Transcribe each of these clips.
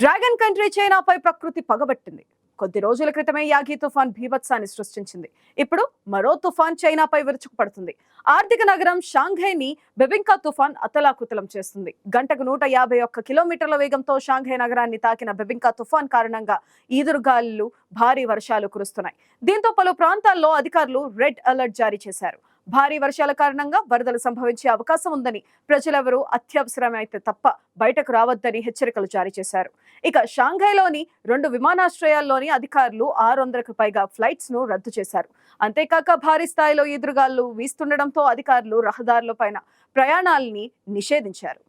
Dragon country చైనాపై ప్రకృతి పగబట్టింది. కొద్ది రోజుల క్రితమే యాగి తుఫాన్ భీభత్సాన్ని సృష్టించింది. ఇప్పుడు మరో తుఫాన్ చైనాపై విరుచుకుపడుతుంది. ఆర్థిక నగరం షాంఘైని బెబింకా తుఫాన్ అతలాకుతలం చేస్తుంది. గంటకు నూట యాభై ఒక్క కిలోమీటర్ల వేగంతో షాంఘై నగరాన్ని తాకిన బెబింకా తుఫాన్ కారణంగా ఈదురుగాలులు భారీ వర్షాలు కురుస్తున్నాయి. దీంతో పలు ప్రాంతాల్లో అధికారులు రెడ్ అలర్ట్ జారీ చేశారు. భారీ వర్షాల కారణంగా వరదలు సంభవించే అవకాశం ఉందని ప్రజలెవరూ అత్యవసరమైతే తప్ప బయటకు రావద్దని హెచ్చరికలు జారీ చేశారు. ఇక షాంఘైలోని రెండు విమానాశ్రయాల్లోని అధికారులు ఆరు వందలకు పైగా ఫ్లైట్స్ను రద్దు చేశారు. అంతేకాక భారీ స్థాయిలో ఎదురుగాలు వీస్తుండడంతో అధికారులు రహదారులపైన ప్రయాణాలని నిషేధించారు.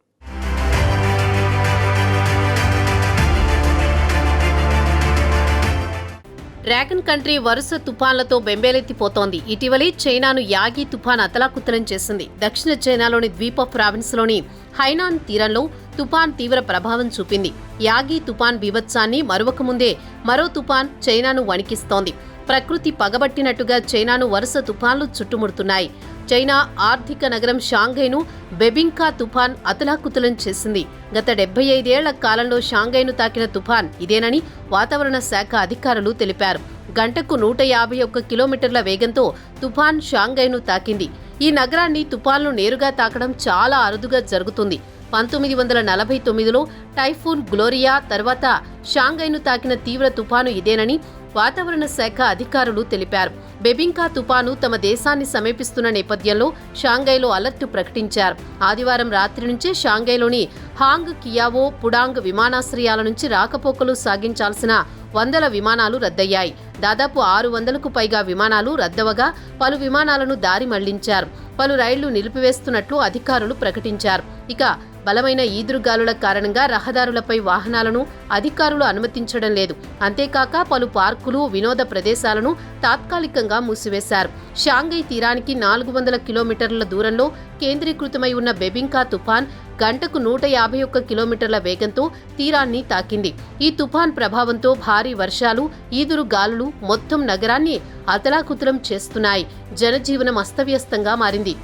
డ్రాగన్ కంట్రీ వరుస తుఫాన్లతో బెంబేలెత్తిపోతోంది. ఇటీవలే చైనాను యాగి తుఫాన్ అతలాకుతలం చేసింది. దక్షిణ చైనాలోని ద్వీప ప్రావిన్స్లోని హైనాన్ తీరంలో తుఫాన్ తీవ్ర ప్రభావం చూపింది. యాగి తుఫాన్ బీభత్సాన్ని మరొక ముందే మరో తుఫాన్ చైనాను వణికిస్తోంది. ప్రకృతి పగబట్టినట్టుగా చైనాను వరుస తుఫాన్లు చుట్టుముడుతున్నాయి. చైనా ఆర్థిక నగరం షాంఘైను బెబింకా తుఫాన్ అతలాకుతలం చేసింది. గత డెబ్బై ఐదేళ్ళ కాలంలో షాంఘైను తాకిన తుఫాన్ ఇదేనని వాతావరణ శాఖ అధికారులు తెలిపారు. గంటకు నూట యాభై ఒక్క కిలోమీటర్ల వేగంతో తుఫాన్ షాంఘైను తాకింది. ఈ నగరాన్ని తుఫాన్లు నేరుగా తాకడం చాలా అరుదుగా జరుగుతుంది. పంతొమ్మిది వందల నలభై తొమ్మిదిలో టైఫూన్ గ్లోరియా తర్వాత షాంఘైను తాకిన తీవ్ర తుఫాను ఇదేనని వాతావరణ శాఖ అధికారులు తెలిపారు. బెబింకా తుపాను తమ దేశాన్ని సమీపిస్తున్న నేపథ్యంలో షాంఘైలో అలర్ట్ ప్రకటించారు. ఆదివారం రాత్రి నుంచే షాంఘైలోని హాంగ్ కియావో పుడాంగ్ విమానాశ్రయాల నుంచి రాకపోకలు సాగించాల్సిన వందల విమానాలు రద్దయ్యాయి. దాదాపు ఆరు వందలకు పైగా విమానాలు రద్దవగా పలు విమానాలను దారి మళ్ళించారు. పలు రైళ్ళు నిలిపివేస్తున్నట్లు అధికారులు ప్రకటించారు. ఇక బలమైన ఈదురుగాలుల కారణంగా రహదారులపై వాహనాలను అధికారులు అనుమతించడం లేదు. అంతేకాక పలు పార్కులు వినోద ప్రదేశాలను తాత్కాలికంగా మూసివేశారు. షాంఘై తీరానికి నాలుగు వందల కిలోమీటర్ల దూరంలో కేంద్రీకృతమై ఉన్న బెబింకా తుఫాన్ గంటకు నూట యాభై ఒక్క కిలోమీటర్ల వేగంతో తీరాన్ని తాకింది. ఈ తుఫాన్ ప్రభావంతో భారీ వర్షాలు ఈదురు గాలులు మొత్తం నగరాన్ని అతలాకుతలం చేస్తున్నాయి. జనజీవనం అస్తవ్యస్తంగా మారింది.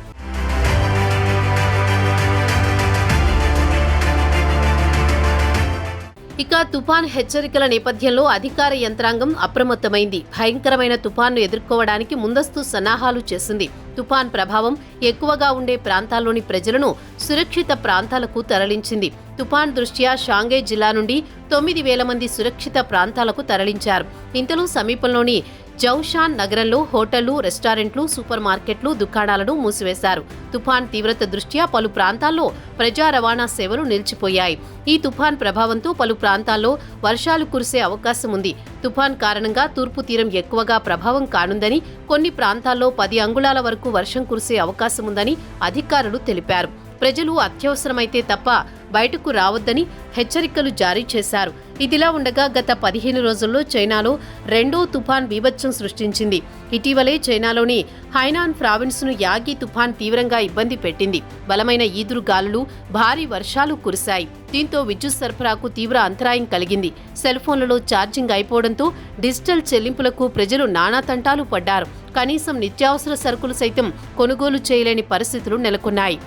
ఇక తుఫాన్ హెచ్చరికల నేపథ్యంలో అధికార యంత్రాంగం అప్రమత్తమైంది. భయంకరమైన తుఫాన్ను ఎదుర్కోవడానికి ముందస్తు సన్నాహాలు చేసింది. తుఫాన్ ప్రభావం ఎక్కువగా ఉండే ప్రాంతాల్లోని ప్రజలను సురక్షిత ప్రాంతాలకు తరలించింది. తుఫాన్ దృష్ట్యా షాంఘై జిల్లా నుండి తొమ్మిది వేల మంది సురక్షిత ప్రాంతాలకు తరలించారు. ఇంతలో సమీపంలోని జౌషాన్ నగరంలో హోటళ్ళు రెస్టారెంట్లు సూపర్ మార్కెట్లు దుకాణాలను మూసివేశారు. తుఫాన్ తీవ్రత దృష్ట్యా పలు ప్రాంతాల్లో ప్రజా రవాణా సేవలు నిలిచిపోయాయి. ఈ తుఫాన్ ప్రభావంతో పలు ప్రాంతాల్లో వర్షాలు కురిసే అవకాశం ఉంది. తుఫాన్ కారణంగా తూర్పు తీరం ఎక్కువగా ప్రభావం కానుందని కొన్ని ప్రాంతాల్లో పది అంగుళాల వరకు వర్షం కురిసే అవకాశం ఉందని అధికారులు తెలిపారు. ప్రజలు అత్యవసరమైతే తప్ప బయటకు రావద్దని హెచ్చరికలు జారీ చేశారు. ఇదిలా ఉండగా గత పదిహేను రోజుల్లో చైనాలో రెండో తుఫాన్ బీభత్సం సృష్టించింది. ఇటీవలే చైనాలోని హైనాన్ ప్రావిన్స్ను యాగి తుఫాన్ తీవ్రంగా ఇబ్బంది పెట్టింది. బలమైన ఈదురు గాలులు భారీ వర్షాలు కురిశాయి. దీంతో విద్యుత్ సరఫరాకు తీవ్ర అంతరాయం కలిగింది. సెల్ ఫోన్లలో ఛార్జింగ్ అయిపోవడంతో డిజిటల్ చెల్లింపులకు ప్రజలు నానాతంటాలు పడ్డారు. కనీసం నిత్యావసర సరుకులు సైతం కొనుగోలు చేయలేని పరిస్థితులు నెలకొన్నాయి.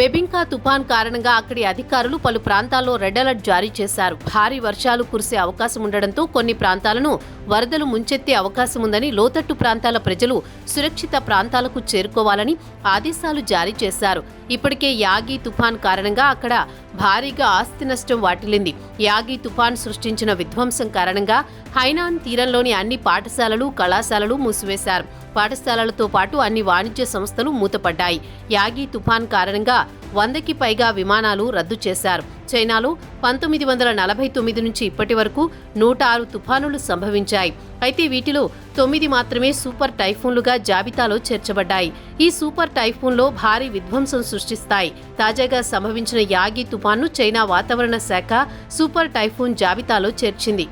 బెబింకా తుఫాన్ కారణంగా అక్కడి అధికారులు పలు ప్రాంతాల్లో రెడ్ అలర్ట్ జారీ చేశారు. భారీ వర్షాలు కురిసే అవకాశం ఉండడంతో కొన్ని ప్రాంతాలను వరదలు ముంచెత్తే అవకాశం ఉందని లోతట్టు ప్రాంతాల ప్రజలు సురక్షిత ప్రాంతాలకు చేరుకోవాలని ఆదేశాలు జారీ చేశారు. ఇప్పటికే యాగి తుఫాన్ కారణంగా అక్కడ భారీగా ఆస్తి నష్టం వాటిల్లింది. యాగి తుఫాన్ సృష్టించిన విధ్వంసం కారణంగా హైనాన్ తీరంలోని అన్ని పాఠశాలలు కళాశాలలు మూసివేశారు. పాఠశాలలతో పాటు అన్ని వాణిజ్య సంస్థలు మూతపడ్డాయి. యాగి తుఫాన్ కారణంగా వందకి పైగా విమానాలు రద్దు చేశారు. చైనాలో పంతొమ్మిది వందల నలభై తొమ్మిది నుంచి ఇప్పటి వరకు నూట ఆరు తుఫానులు సంభవించాయి. అయితే వీటిలో తొమ్మిది మాత్రమే సూపర్ టైఫూన్లుగా జాబితాలో చేర్చబడ్డాయి. ఈ సూపర్ టైఫూన్లో భారీ విధ్వంసం సృష్టిస్తాయి. తాజాగా సంభవించిన యాగి తుఫాన్ను చైనా వాతావరణ శాఖ సూపర్ టైఫూన్ జాబితాలో చేర్చింది.